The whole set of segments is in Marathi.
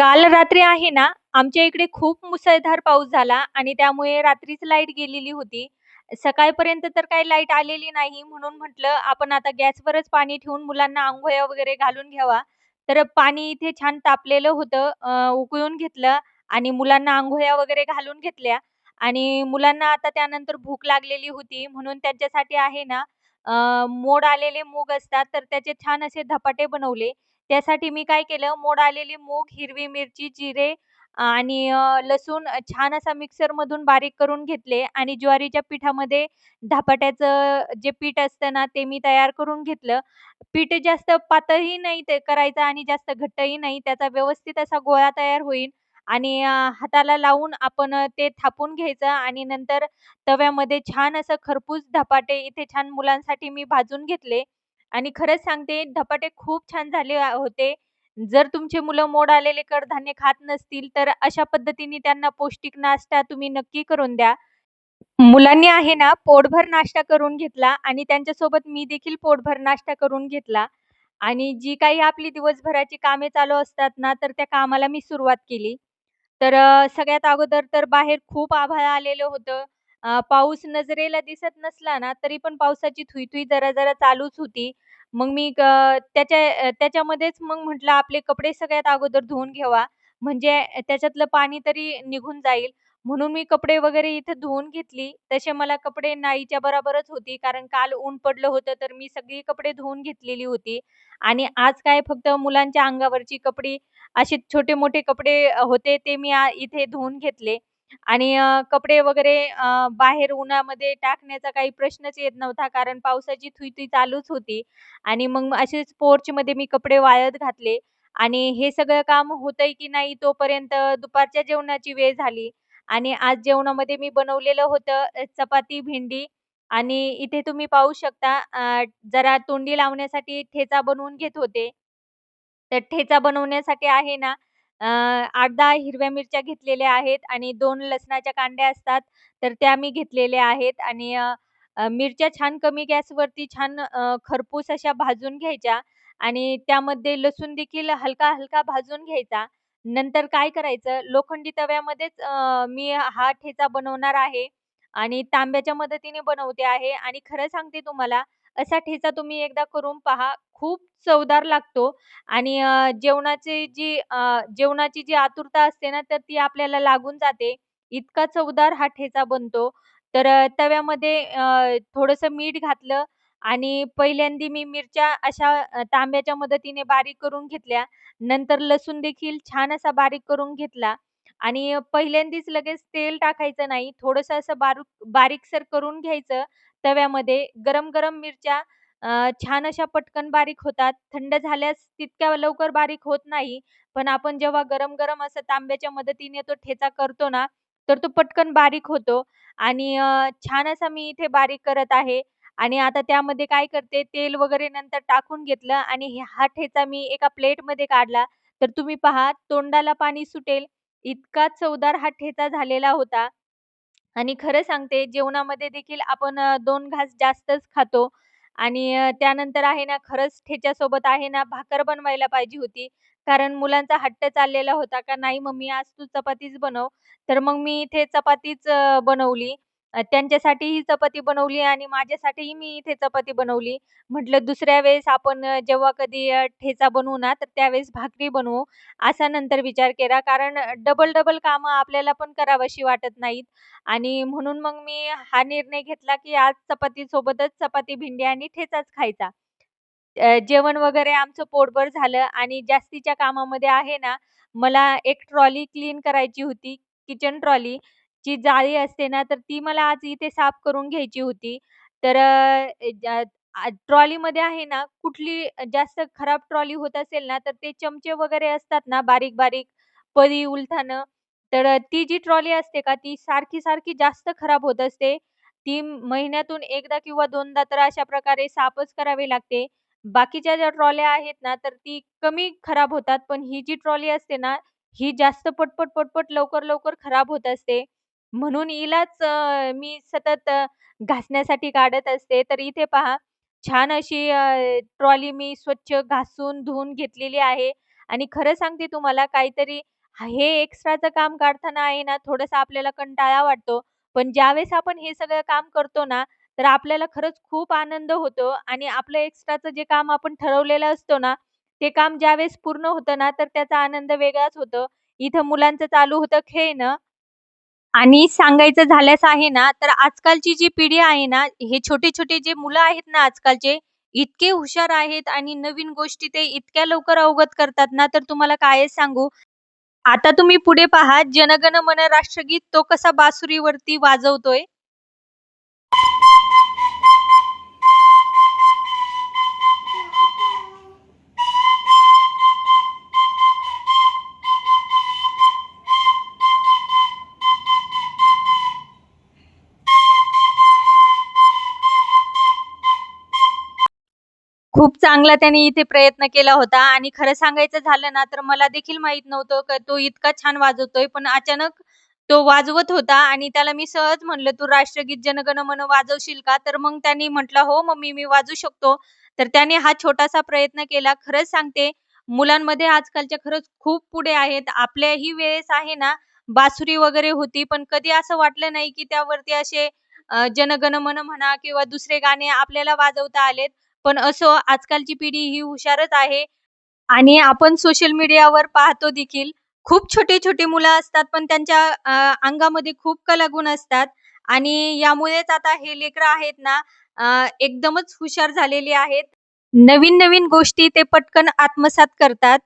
काल रात्री आहे ना, आमच्या इकडे खूप मुसळधार पाऊस झाला आणि त्यामुळे रात्रीच लाइट गेलेली होती. सकाळपर्यंत तर काही लाइट आलेली नाही म्हणून म्हटलं आपण आता गॅसवरच पाणी ठेवून मुलांना आंघोळ्या वगैरे घालून घ्यावा. तर पाणी इथे छान तापलेलं होतं. उकळून घेतलं आणि मुलांना आंघोळ्या वगैरे घालून घेतल्या आणि मुलांना आता त्यानंतर भूक लागलेली होती म्हणून त्यांच्यासाठी आहे ना, मोड आलेले मूग असतात तर त्याचे छान असे धपाटे बनवले. त्यासाठी मी काय केलं, मोड आलेली मूग, हिरवी मिरची, जिरे आणि लसूण छान असा मिक्सरमधून बारीक करून घेतले आणि ज्वारीच्या पिठामध्ये धापाट्याचं जे पीठ असतं ना, ते मी तयार करून घेतलं. पीठ जास्त पातळही नाही ते करायचं आणि जास्त घट्टही नाही. त्याचा व्यवस्थित असा गोळा तयार होईल आणि हाताला लावून आपण ते थापून घ्यायचं आणि नंतर तव्यामध्ये छान असं खरपूस धपाटे इथे छान मुलांसाठी मी भाजून घेतले आणि खरंच सांगते धपाटे खूप छान झाले होते. जर तुमचे मुलं मोड आलेले कडधान्य खात नसतील, तर अशा पद्धतीने त्यांना पौष्टिक नाश्ता तुम्ही नक्की करून द्या. मुलांनी आहे ना, पोटभर नाश्ता करून घेतला आणि त्यांच्यासोबत मी देखील पोटभर नाश्ता करून घेतला आणि जी काही आपली दिवसभराची कामे चालू असतात ना, तर त्या कामाला मी सुरुवात केली. तर अ, सगळ्यात अगोदर तर बाहेर खूप आभाळ आलेलं होतं. अ, पाऊस नजरेला दिसत नसला ना, तरी पण पावसाची थुई-थुई, जरा-जरा चालूच होती. मग मी त्याच्या त्याच्यामध्येच मग म्हटलं आपले कपडे सगळ्यात अगोदर धुवून घ्यावा, म्हणजे त्याच्यातलं पाणी तरी निघून जाईल. म्हणून मी कपडे वगैरे इथे धुवून घेतली. तसे मला कपडे नाहीच्या बरोबरच होती, कारण काल ऊन पडलं होतं, तर मी सगळी कपडे धुवून घेतलेली होती आणि आज काय फक्त मुलांच्या अंगावरची कपडे, असे छोटे-मोठे कपडे होते ते मी इथे धुवून घेतले आणि अ, कपडे वगैरे अ, बाहेर उन्हामध्ये टाकण्याचा काही प्रश्नच येत नव्हता, कारण पावसाची थुई-थुई चालूच होती आणि मग असेच पोर्चमध्ये मी कपडे वाळत घातले आणि हे सगळं काम होतंय की नाही तोपर्यंत दुपारच्या जेवणाची वेळ झाली आणि आज जेवणामध्ये मी बनवलेलं होतं अ, चपाती, भेंडी आणि इथे तुम्ही पाहू शकता अ, जरा तोंडी लावण्यासाठी ठेचा बनवून घेत होते. तर ठेचा बनवण्यासाठी आहे ना, अ, 8-10 हिरव्या मिरच्या घेतलेल्या आहेत आणि दोन लसणाच्या कांड्या असतात, तर त्या मी घेतलेल्या आहेत आणि अ, मिरच्या छान कमी गॅसवरती छान अ, खरपूस अशा भाजून घ्यायच्या आणि त्यामध्ये लसूण देखील हलका-हलका भाजून घ्यायचा. नंतर काय करायचं, लोखंडी तव्यामध्येच अ, मी हा ठेचा बनवणार आहे आणि तांब्याच्या मदतीने बनवते आहे आणि खरं सांगते तुम्हाला, असा ठेचा तुम्ही एकदा करून पहा. खूप चवदार लागतो आणि जेवणाची जी जेवणाची जी आतुरता असते ना, तर ती आपल्याला लागून जाते. इतका चवदार हा ठेचा बनतो. तर तव्यामध्ये थोडंसं मीठ घातलं आणि पहिल्यांदी मी मिरच्या अशा तांब्याच्या मदतीने बारीक करून घेतल्या. नंतर लसूण देखील छान असा बारीक करून घेतला आणि पहिल्यांदीच लगेच तेल टाकायचं नाही. थोडंसं असं बारूक बारीकसर करून घ्यायचं तव्यामध्ये. गरम-गरम मिरच्या अ, छान अशा पटकन बारीक होतात. थंड झाल्यास तितक्या लवकर बारीक होत नाही. पण आपण जेव्हा गरम-गरम असं तांब्याच्या मदतीने तो ठेचा करतो ना, तर तो पटकन बारीक होतो आणि अ, छान असा मी इथे बारीक करत आहे आणि आता त्यामध्ये काय करते, तेल वगैरे नंतर टाकून घेतलं आणि हे हा ठेचा मी एका प्लेटमध्ये काढला. तर तुम्ही पहा तोंडाला पाणी सुटेल, इतका चवदार हा ठेचा झालेला होता. आणि खरं सांगते जेवणामध्ये देखील आपण दोन घास जास्तच खातो आणि त्यानंतर आहे ना, खरंच ठेच्यासोबत आहे ना, भाकर बनवायला पाहिजे होती. कारण मुलांचा हट्ट चाललेला होता का "नाही मम्मी आज तू चपातीच बनव." तर मग मी इथे चपातीच बनवली. त्यांच्यासाठी त्यांच्यासाठीही चपाती बनवली आणि माझ्यासाठीही मी इथे चपाती बनवली. म्हटलं दुसऱ्या वेळेस आपण जेव्हा कधी ठेचा बनवू ना, तर त्यावेळेस भाकरी बनवू, असा नंतर विचार केला. कारण डबल-डबल कामं आपल्याला पण करावीशी वाटत नाहीत आणि म्हणून मग मी हा निर्णय घेतला, की आज चपातीसोबतच चपाती, भिंडी आणि ठेचाच खायचा. जेवण वगैरे आमचं पोटभर झालं आणि जास्तीच्या कामामध्ये आहे ना, मला एक ट्रॉली क्लीन करायची होती. किचन ट्रॉली जी जाळी असते ना, तर ती मला आज इथे साफ करून घ्यायची होती. तर अ, ज्या आ ट्रॉलीमध्ये आहे ना, कुठली जास्त खराब ट्रॉली होत असेल ना, तर ते चमचे वगैरे असतात ना, बारीक-बारीक पळी, उलथानं, तर अ, ती जी ट्रॉली असते का, ती सारखी-सारखी जास्त खराब होत असते. ती महिन्यातून एकदा किंवा दोनदा तर अशा प्रकारे साफच करावी लागते. बाकीच्या ज्या ट्रॉल्या आहेत ना, तर ती कमी खराब होतात. पण ही जी ट्रॉली असते ना, ही जास्त पटपट, पटपट, लवकर-लवकर खराब होत असते. म्हणून हिलाच अ, मी सतत अ, घासण्यासाठी काढत असते. तर इथे पहा, छान अशी अ, ट्रॉली मी स्वच्छ घासून, धुवून घेतलेली आहे आणि खरं सांगते तुम्हाला काहीतरी हे एक्स्ट्राचं काम काढताना आहे ना, थोडंसं आपल्याला कंटाळा वाटतो. पण ज्यावेळेस आपण हे सगळं काम करतो ना, तर आपल्याला खरंच खूप आनंद होतो आणि आपलं एक्स्ट्राचं जे काम आपण ठरवलेलं असतो ना, ते काम ज्यावेळेस पूर्ण होतं ना, तर त्याचा आनंद वेगळाच होतो. इथं मुलांचं चालू होतं खेळणं आणि सांगायचं झाल्यास आहे ना, तर आजकालची जी पिढी आहे ना, हे छोटे-छोटे जे मुलं आहेत ना आजकालचे, इतके हुशार आहेत आणि नवीन गोष्टी ते इतक्या लवकर अवगत करतात ना, तर तुम्हाला कायच सांगू. आता तुम्ही पुढे पहा, जनगण मन राष्ट्रगीत तो कसा बासुरीवरती वाजवतोय. खूप चांगला त्याने इथे प्रयत्न केला होता आणि खरं सांगायचं झालं ना, तर मला देखील माहीत नव्हतं की तो इतका छान वाजवतोय. पण अचानक तो वाजवत होता आणि त्याला मी सहज म्हणलं, "तू राष्ट्रगीत जनगण मन वाजवशील का?" तर मग त्याने म्हटलं, "हो मम्मी, मी वाजू शकतो." तर त्याने हा छोटासा प्रयत्न केला. खरंच सांगते, मुलांमध्ये आजकालच्या खरंच खूप पुढे आहेत. आपल्याही वेळेस आहे ना, बासुरी वगैरे होती, पण कधी असं वाटलं नाही की त्यावरती असे जनगण मन म्हणा किंवा दुसरे गाणे आपल्याला वाजवता आलेत. पण असो, आजकालची पिढी ही हुशारच आहे आणि आपण सोशल मीडियावर पाहतो देखील. खूप छोटे-छोटे मुलं असतात, पण त्यांच्या अंगामध्ये खूप कलागुण असतात आणि यामुळेच आता हे लेकरं आहेत ना, एकदमच हुशार झालेली आहेत. नवीन-नवीन गोष्टी ते पटकन आत्मसात करतात.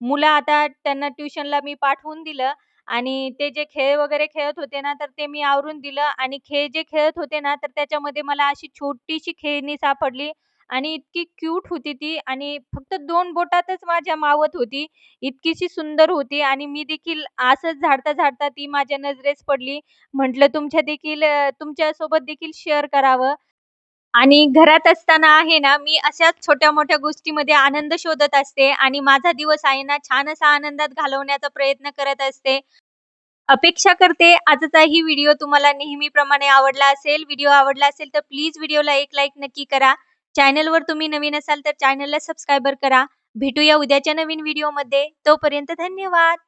मुलं आता त्यांना ट्युशनला मी पाठवून दिलं आणि ते जे खेळ वगैरे खेळत होते ना, तर ते मी आवरून दिलं आणि खेळ जे खेळत होते ना, तर त्याच्यामध्ये मला अशी छोटीशी खेळणी सापडली आणि इतकी क्यूट होती ती आणि फक्त दोन बोटातच माझ्या मावत होती. इतकीशी सुंदर होती आणि मी देखील असंच झाडता-झाडता ती माझ्या नजरेस पडली. म्हटलं तुमच्या देखील तुमच्यासोबत देखील शेअर करावं. आणि घरात असताना आहे ना, मी अशाच छोट्या-मोठ्या गोष्टीमध्ये आनंद शोधत असते आणि माझा दिवस आहे ना, छान असा आनंदात घालवण्याचा प्रयत्न करत असते. अपेक्षा करते आजचा ही व्हिडिओ तुम्हाला नेहमीप्रमाणे आवडला असेल. व्हिडिओ आवडला असेल तर प्लीज व्हिडिओला एक लाईक नक्की करा. चॅनलवर तुम्ही नवीन असाल तर चॅनलला सबस्क्रायबर करा. भेटूया उद्याच्या नवीन व्हिडिओमध्ये. तोपर्यंत धन्यवाद.